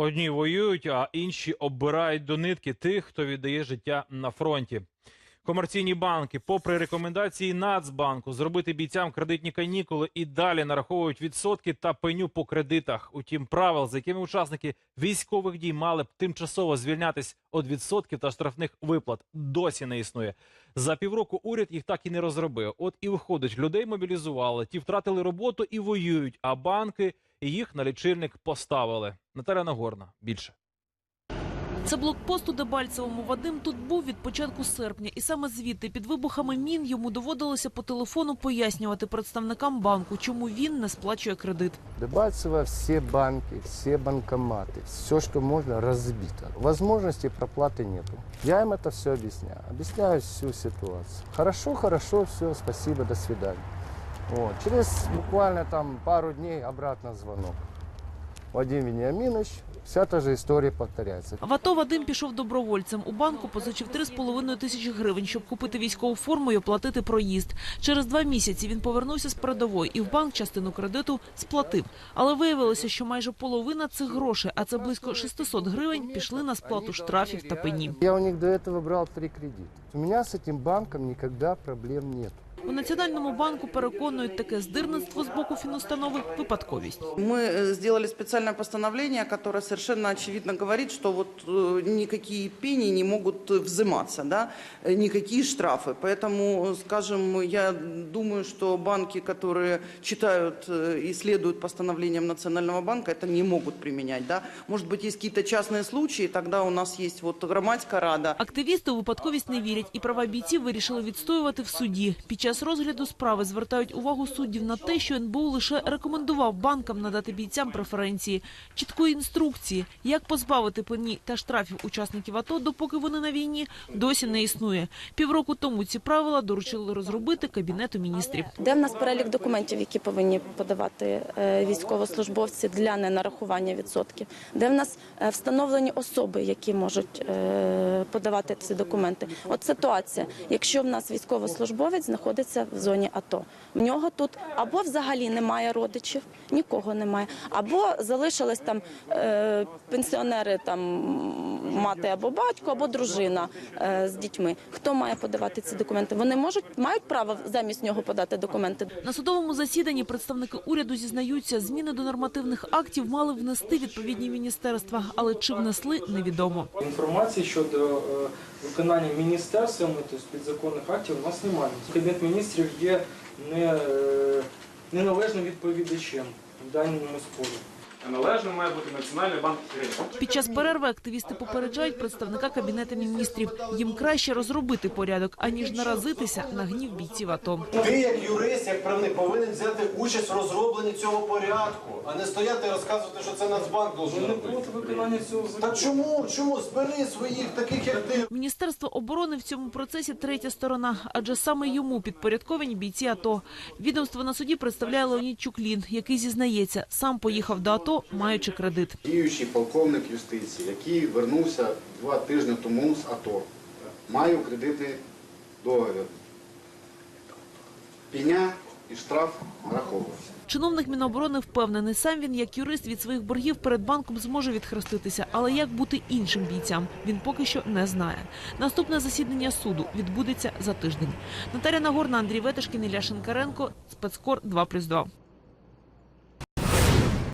Одні воюють, а інші оббирають до нитки тих, хто віддає життя на фронті. Комерційні банки, попри рекомендації Нацбанку, зробити бійцям кредитні канікули і далі нараховують відсотки та пеню по кредитах. Утім, правил, за якими учасники військових дій мали б тимчасово звільнятись від відсотків та штрафних виплат, досі не існує. За півроку уряд їх так і не розробив. От і виходить, людей мобілізували, ті втратили роботу і воюють, а банки їх на лічильник поставили. Наталя Нагорна більше. Це блокпост у Дебальцевому. Вадим тут був від початку серпня, і саме звідти під вибухами мін йому доводилося по телефону пояснювати представникам банку, чому він не сплачує кредит. Дебальцево все банки, все банкоматы, все, что можно, разбито. Возможности проплаты нету. Я им это все объясняю. Объясняю всю ситуацию. Хорошо, хорошо, все, спасибо, до свидания. Вот. Через буквально там пару дней обратно звонок. Вадим Вениаминович, вся та же история повторяется. В АТО Вадим пішов добровольцем. У банку позичив 3,5 тисячі гривень, щоб купити військову форму і оплатити проїзд. Через два місяці він повернувся з передової і в банк частину кредиту сплатив. Але виявилося, що майже половина цих грошей, а це близько 600 гривень, пішли на сплату штрафів та пені. Я у них до этого брал три кредита. У меня с этим банком никогда проблем нет. У Національному банку переконують таке здирництво з боку фінустанови – випадковість. Мы э, сделали специальное постановление, которое совершенно очевидно говорит, что вот э, никакие пени не могут э, взиматься, да, э, никакие штрафы. Поэтому, э, скажем, я думаю, что банки, которые читают э, и следуют постановлениям Национального банка, это не могут применять, да. Может быть, есть какие-то частные случаи, тогда у нас есть вот громадская рада, Активісти у випадковість не вірять, і права бійців вирішили відстоювати в суді. Під час розгляду справи звертають увагу суддів на те, що НБУ лише рекомендував банкам надати бійцям преференції, чіткої інструкції, як позбавити пені та штрафів учасників АТО, допоки вони на війні, досі не існує. Півроку тому ці правила доручили розробити кабінету міністрів. Де в нас перелік документів, які повинні подавати е, військовослужбовці для ненарахування відсотків? Де в нас е, встановлені особи, які можуть е, подавати ці документи? От ситуація, якщо в нас військовослужбовець знаходиться в зоні АТО, в нього тут або взагалі немає родичів, нікого немає, або залишились там е, пенсіонери, там мати або батько, або дружина е, з дітьми. Хто має подавати ці документи? Вони можуть мають право замість нього подати документи. На судовому засіданні представники уряду зізнаються, зміни до нормативних актів мали внести відповідні міністерства, але чи внесли, невідомо. Інформації щодо е, виконання міністерствами, тобто підзаконних актів, у нас немає. Кабінет міністрів є е, неналежним відповідачем в даному спорі. Належним має бути Національний банк України. Під час перерви активісти попереджають представника кабінету міністрів. Їм краще розробити порядок, аніж наразитися на гнів бійців АТО. Ти, як юрист, як правник, повинен взяти участь в розробленні цього порядку, а не стояти і розказувати, що це Нацбанк должен робити. проти виконання цього Та чому? Чому? Збери своїх таких, як ти. Міністерство оборони в цьому процесі третя сторона, адже саме йому підпорядковані бійці АТО. Відомство на суді представляє Леонід Чуклін, який зізнається, сам поїхав до АТО, маючи кредит. Діючий полковник юстиції, який вернувся два тижні тому з АТО. Маю кредитний договір. Пеня і штраф нараховувався. Чиновник Міноборони впевнений, сам він, як юрист, від своїх боргів перед банком зможе відхреститися. Але як бути іншим бійцям, він поки що не знає. Наступне засідання суду відбудеться за тиждень. Наталя Нагорна, Андрій Ветешкін, Ілля Шинкаренко, спецкор 2+,2.